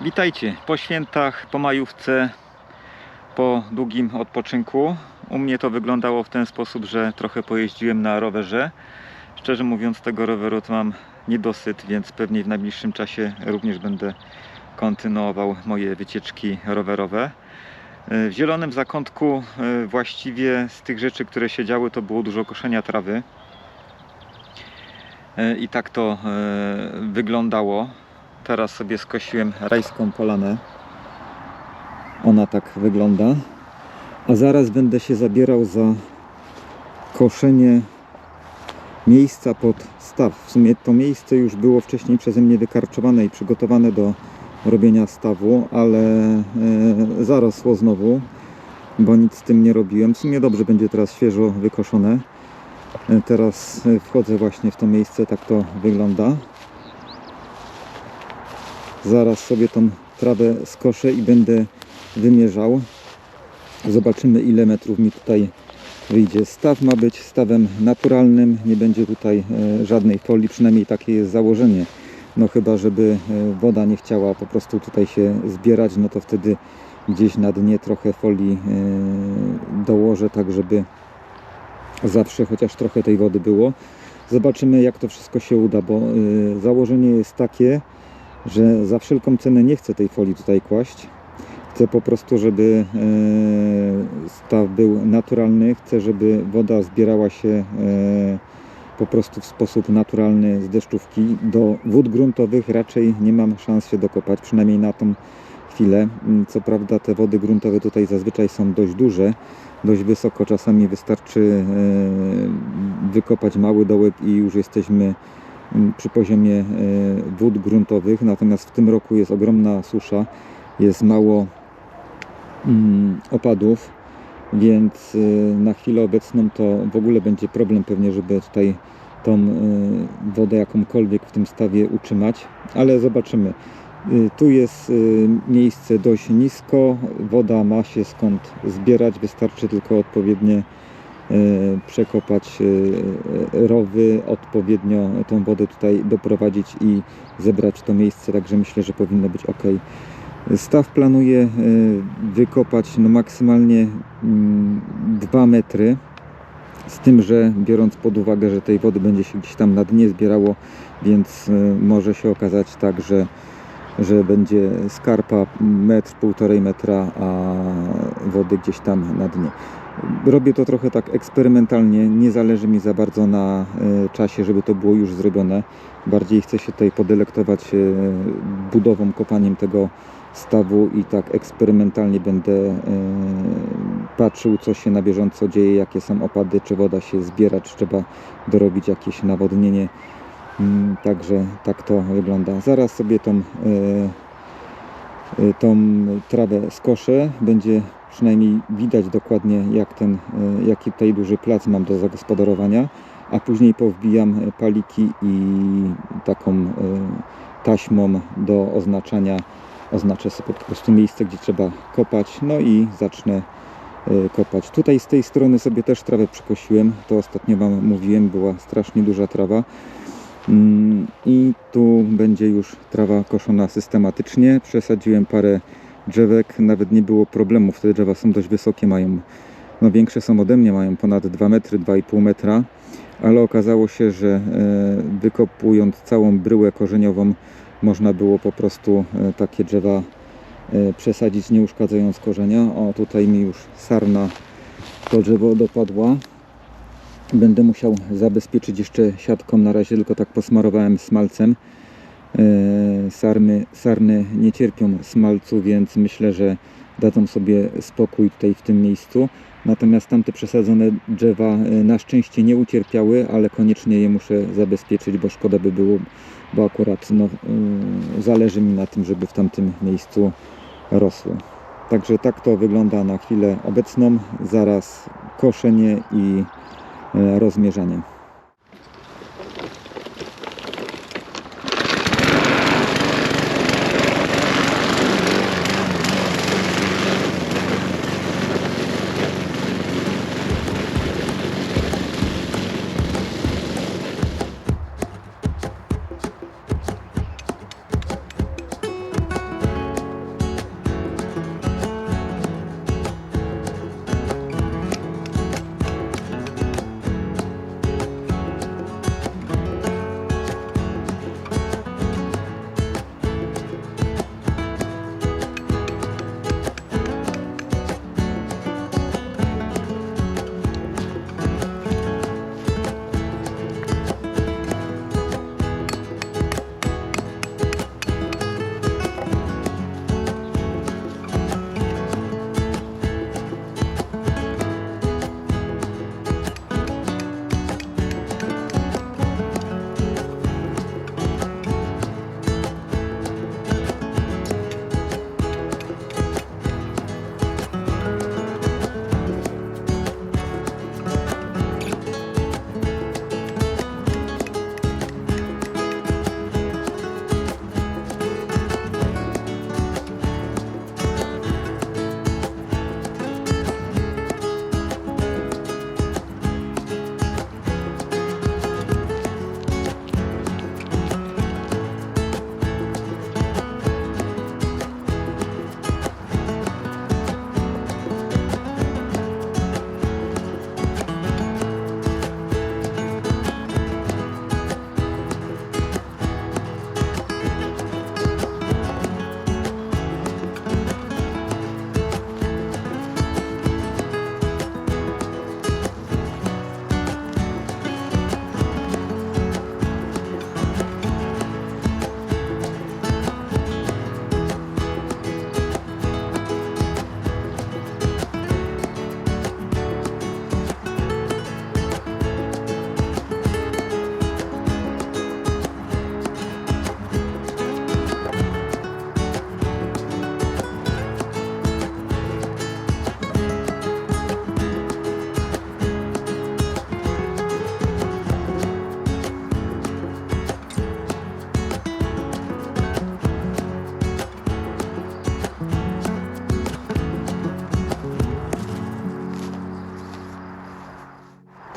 Witajcie po świętach, po majówce, po długim odpoczynku. U mnie to wyglądało w ten sposób, że trochę pojeździłem na rowerze. Szczerze mówiąc, tego roweru to mam niedosyt, więc pewnie w najbliższym czasie również będę kontynuował moje wycieczki rowerowe. W zielonym zakątku e, właściwie z tych rzeczy, które się działy, to było dużo koszenia trawy. E, I tak to e, wyglądało. Teraz sobie skosiłem rajską polanę. Ona tak wygląda. A zaraz będę się zabierał za koszenie miejsca pod staw. W sumie to miejsce już było wcześniej przeze mnie wykarczowane i przygotowane do robienia stawu, ale e, zarosło znowu, bo nic z tym nie robiłem. W sumie dobrze będzie teraz świeżo wykoszone. E, Teraz e, wchodzę właśnie w to miejsce, tak to wygląda. Zaraz sobie tą trawę skoszę i będę wymierzał. Zobaczymy ile metrów mi tutaj wyjdzie. Staw ma być stawem naturalnym, nie będzie tutaj e, żadnej folii, przynajmniej takie jest założenie. No chyba, żeby e, woda nie chciała po prostu tutaj się zbierać, no to wtedy gdzieś na dnie trochę folii e, dołożę, tak żeby zawsze chociaż trochę tej wody było. Zobaczymy jak to wszystko się uda, bo założenie jest takie, że za wszelką cenę nie chcę tej folii tutaj kłaść. Chcę po prostu, żeby e, staw był naturalny. Chcę, żeby woda zbierała się e, po prostu w sposób naturalny z deszczówki. Do wód gruntowych raczej nie mam szans się dokopać, przynajmniej na tą chwilę. Co prawda te wody gruntowe tutaj zazwyczaj są dość duże, dość wysoko. Czasami wystarczy e, wykopać mały dołek i już jesteśmy przy poziomie e, wód gruntowych. Natomiast w tym roku jest ogromna susza, jest mało opadów, więc y, na chwilę obecną to w ogóle będzie problem pewnie, żeby tutaj tą y, wodę jakąkolwiek w tym stawie utrzymać, ale zobaczymy. Tu jest miejsce dość nisko, woda ma się skąd zbierać, wystarczy tylko odpowiednie przekopać y, rowy, odpowiednio tą wodę tutaj doprowadzić i zebrać to miejsce, także myślę, że powinno być ok. Staw planuję e, wykopać no maksymalnie 2 metry. Z tym, że biorąc pod uwagę, że tej wody będzie się gdzieś tam na dnie zbierało, więc e, może się okazać tak, że, że będzie skarpa metr, półtorej metra, a wody gdzieś tam na dnie. Robię to trochę tak eksperymentalnie, nie zależy mi za bardzo na e, czasie, żeby to było już zrobione. Bardziej chcę się tutaj podelektować e, budową, kopaniem tego stawu i tak eksperymentalnie będę e, patrzył, co się na bieżąco dzieje, jakie są opady, czy woda się zbiera, czy trzeba dorobić jakieś nawodnienie. Mm, Także tak to wygląda. Zaraz sobie tą, tą trawę skoszę. Będzie przynajmniej widać dokładnie, jak ten, e, jaki tutaj duży plac mam do zagospodarowania, a później powbijam e, paliki i taką e, taśmą do oznaczania oznaczę sobie po prostu miejsce, gdzie trzeba kopać, no i zacznę kopać. Tutaj z tej strony sobie też trawę przykosiłem, to ostatnio Wam mówiłem, była strasznie duża trawa. Mm, I tu będzie już trawa koszona systematycznie. Przesadziłem parę drzewek, nawet nie było problemów. Te drzewa są dość wysokie, mają, no większe są ode mnie, mają ponad 2 metry, 2,5 metra, ale okazało się, że e, wykopując całą bryłę korzeniową można było po prostu e, takie drzewa e, przesadzić, nie uszkadzając korzenia. O, tutaj mi już sarna to drzewo dopadła. Będę musiał zabezpieczyć jeszcze siatką. Na razie tylko tak posmarowałem smalcem. E, Sarmy, sarny nie cierpią smalcu, więc myślę, że dadzą sobie spokój tutaj w tym miejscu. Natomiast tamte przesadzone drzewa e, na szczęście nie ucierpiały, ale koniecznie je muszę zabezpieczyć, bo szkoda by było, bo akurat no, y, zależy mi na tym, żeby w tamtym miejscu rosły. Także tak to wygląda na chwilę obecną. Zaraz koszenie i e, rozmierzanie.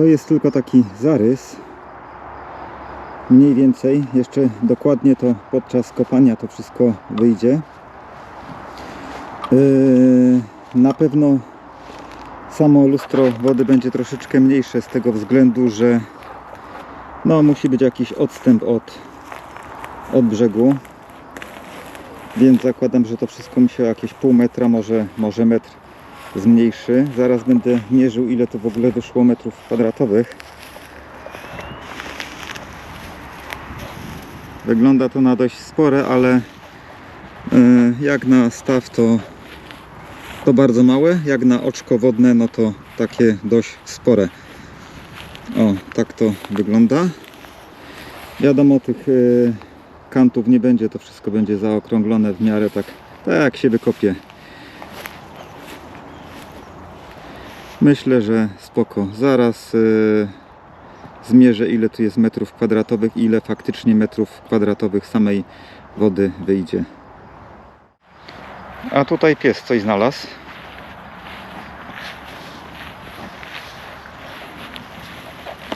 To jest tylko taki zarys. Mniej więcej, jeszcze dokładnie to podczas kopania to wszystko wyjdzie. Yy, Na pewno samo lustro wody będzie troszeczkę mniejsze z tego względu, że no, musi być jakiś odstęp od, od brzegu. Więc zakładam, że to wszystko mi się jakieś pół metra, może, może metr zmniejszy. Zaraz będę mierzył, ile to w ogóle wyszło metrów kwadratowych. Wygląda to na dość spore, ale e, jak na staw to, to bardzo małe. Jak na oczko wodne, no to takie dość spore. O, tak to wygląda. Wiadomo, tych e, kantów nie będzie, to wszystko będzie zaokrąglone w miarę tak, tak jak się wykopie. Myślę, że spoko. Zaraz y, zmierzę ile tu jest metrów kwadratowych i ile faktycznie metrów kwadratowych samej wody wyjdzie. A tutaj pies coś znalazł.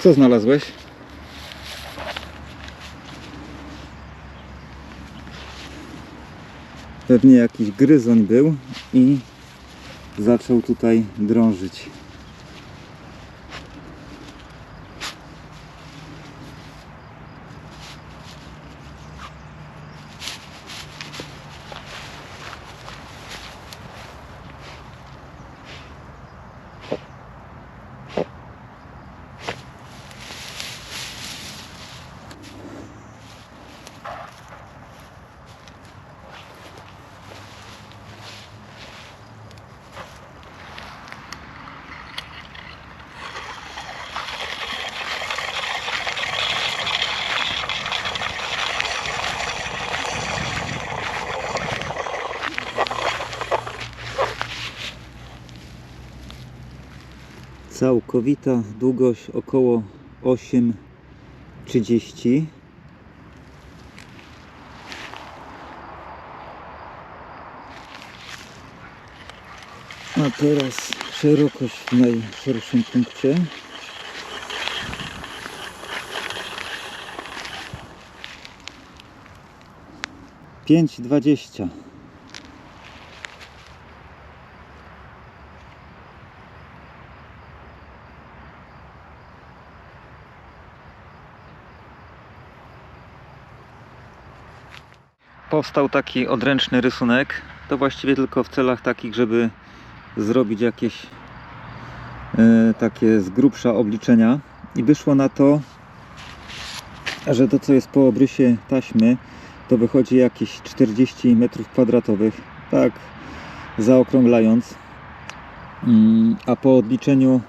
Co znalazłeś? Pewnie jakiś gryzoń był i zaczął tutaj drążyć. Całkowita długość około 8,30 A teraz szerokość w najszerszym punkcie. Pięć dwadzieścia. Powstał taki odręczny rysunek. To właściwie tylko w celach takich, żeby zrobić jakieś e, takie z grubsza obliczenia. I wyszło na to, że to co jest po obrysie taśmy, to wychodzi jakieś 40 metrów kwadratowych. Tak, zaokrąglając. Mm, A po odliczeniu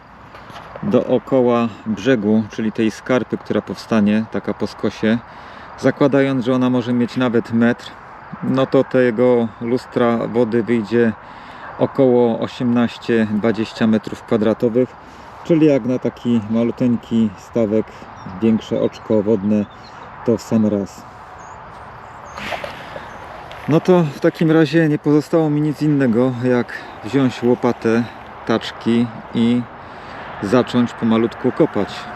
dookoła brzegu, czyli tej skarpy, która powstanie, taka po skosie, zakładając, że ona może mieć nawet metr, no to tego lustra wody wyjdzie około 18-20 metrów kwadratowych, czyli jak na taki maluteńki stawek, większe oczko wodne, to w sam raz. No to w takim razie nie pozostało mi nic innego, jak wziąć łopatę, taczki i zacząć pomalutku kopać.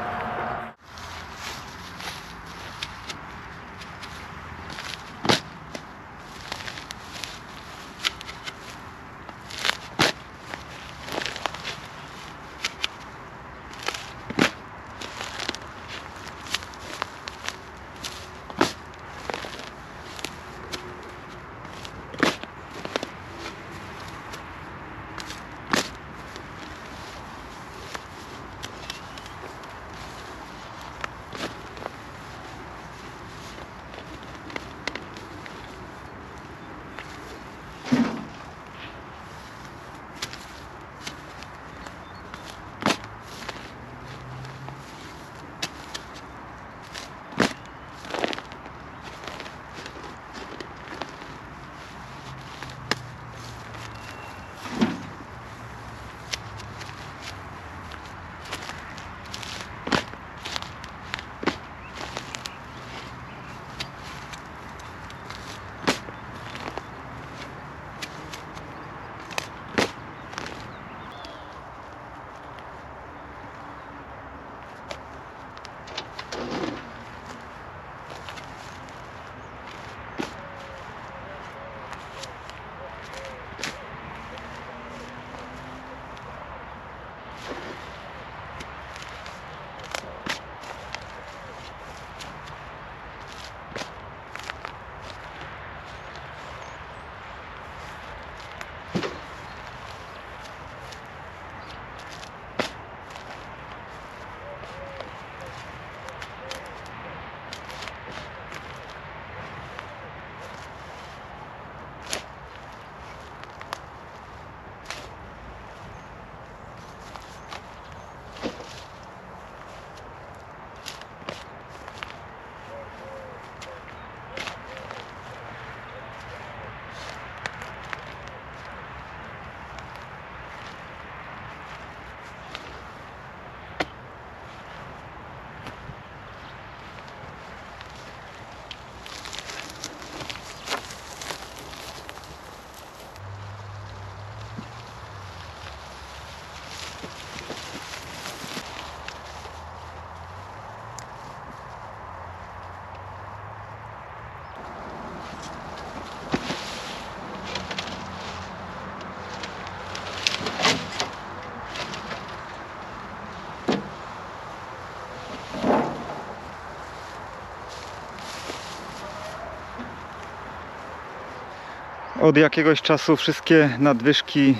Od jakiegoś czasu wszystkie nadwyżki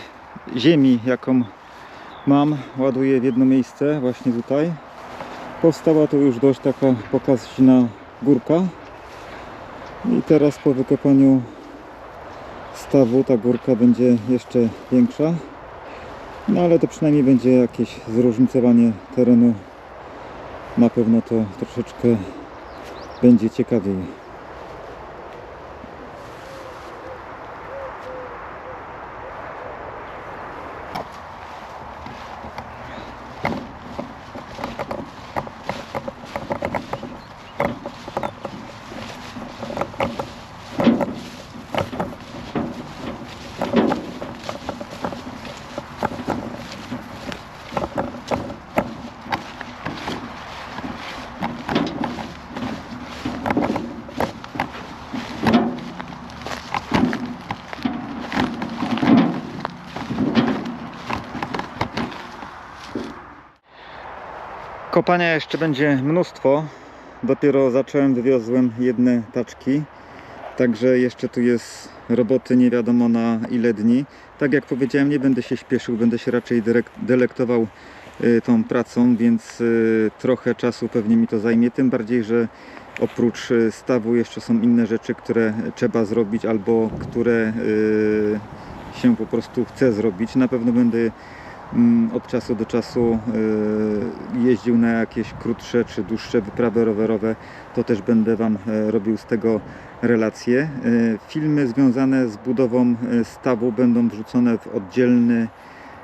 ziemi, jaką mam, ładuję w jedno miejsce, właśnie tutaj. Powstała tu już dość taka pokaźna górka. I teraz po wykopaniu stawu ta górka będzie jeszcze większa. No ale to przynajmniej będzie jakieś zróżnicowanie terenu. Na pewno to troszeczkę będzie ciekawiej. Kopania jeszcze będzie mnóstwo. Dopiero zacząłem, wywiozłem jedne taczki. Także jeszcze tu jest roboty nie wiadomo na ile dni. Tak jak powiedziałem, nie będę się śpieszył, będę się raczej delektował y, tą pracą, więc y, trochę czasu pewnie mi to zajmie. Tym bardziej, że oprócz y, stawu jeszcze są inne rzeczy, które trzeba zrobić albo które się po prostu chce zrobić. Na pewno będę od czasu do czasu y, jeździł na jakieś krótsze czy dłuższe wyprawy rowerowe, to też będę Wam e, robił z tego relacje. E, Filmy związane z budową e, stawu będą wrzucone w oddzielny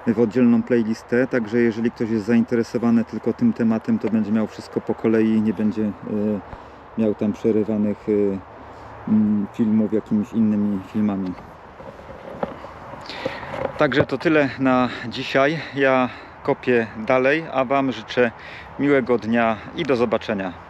w oddzielną playlistę, także jeżeli ktoś jest zainteresowany tylko tym tematem, to będzie miał wszystko po kolei, nie będzie miał tam przerywanych mm, filmów jakimiś innymi filmami. Także to tyle na dzisiaj. Ja kopię dalej, a Wam życzę miłego dnia i do zobaczenia.